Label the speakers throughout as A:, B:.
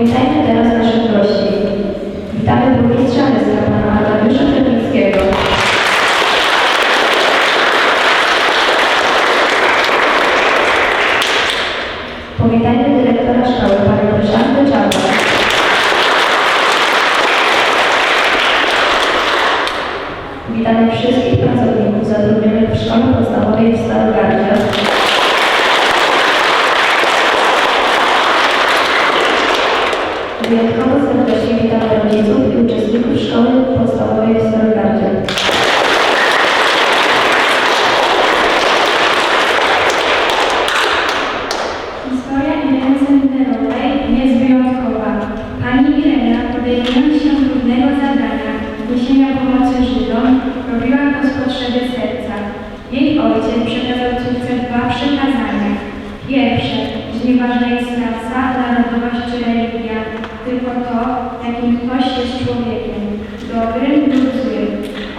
A: Powitajmy teraz naszych gości. Witamy burmistrza miasta pana Arkadiusza Czepińskiego. Powitajmy dyrektora szkoły panią Ryszardę Czarną. Witamy wszystkich pracowników zatrudnionych w szkole podstawowej w Starogardzie. Wyjątkowo serdecznie witamy rodziców i uczestników szkoły podstawowej w Starogardzie.
B: Historia Ireny Senderowej jest wyjątkowa. Pani Irena, podejmując się trudnego zadania niesienia pomocy Żydom, robiła to z potrzeby serca. Jej ojciec przekazał córce dwa przykazania. Pierwsze, że nieważna jest rasa, narodowość czy religia, tylko to, jakim ktoś jest człowiekiem, dobrym lub.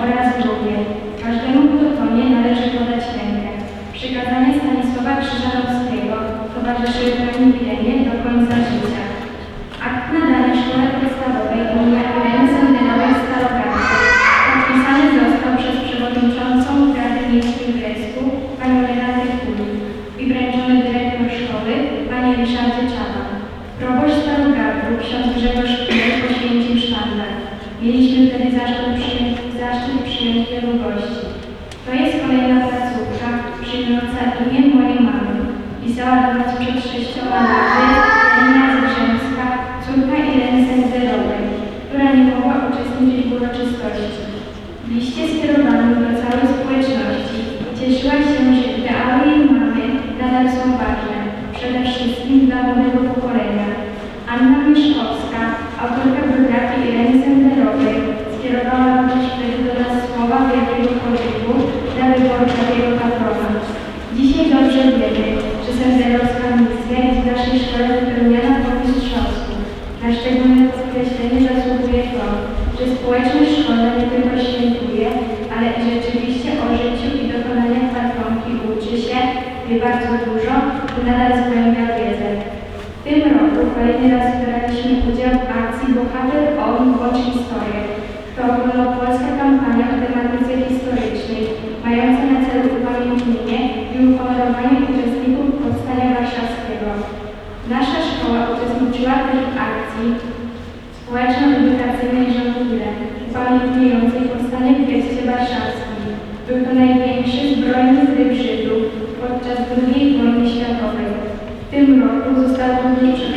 B: Oraz drugie, każdemu, kto tonie, należy podać rękę. Przykazania Stanisława Krzyżanowskiego towarzyszyły pani Irenie do końca życia. Akt nadania szkole podstawowej imienia Ireny Sendenowej Starogardzkiej podpisany został przez przewodniczącą Rady Miejskiej Gresku, panią Renatę Kuli i wręczony dyrektor szkoły, pani Ryszardzie Czaba. Proboszcz Starogardu, ksiądz Grzegorz sztandar. Mieliśmy wtedy zaszczyt przyjąć, zaszczyt przyjąć wielu gości. To jest kolejna placówka przyjmująca imię mojej mamy. Pisała do nas przed sześcioma laty Janina Zgrzemska, córka Ireny Senderowej, która nie mogła uczestniczyć w uroczystości. W liście skierowanym do całej społeczności cieszyła się, że ideały jej mamy nadal są ważne, przede wszystkim dla młodego pokolenia. Anna Mieszkowska, również wtedy do nas słowa wielkiego podziwu dla wyboru takiego patrona. Dzisiaj dobrze wiemy, że senderowska misja jest w naszej szkole wypełniana po mistrzowsku. Na szczególne podkreślenie zasługuje to, że społeczność szkolna nie tylko świętuje, ale i rzeczywiście o życiu i dokonaniach patronki uczy się, wie bardzo dużo i nadal zgłębia wiedzę. W tym roku kolejny raz braliśmy udział w akcji Bohater ON Watch Historię. To ogólnopolska kampania o tematyce historycznej, mająca na celu upamiętnienie i uhonorowanie uczestników Powstania Warszawskiego. Nasza szkoła uczestniczyła w akcji społeczno-edukacyjnej Żołnierze, upamiętniającej powstanie w Getcie Warszawskim. Był to największy zbrojny zryw Żydów podczas II wojny światowej. W tym roku został konkurs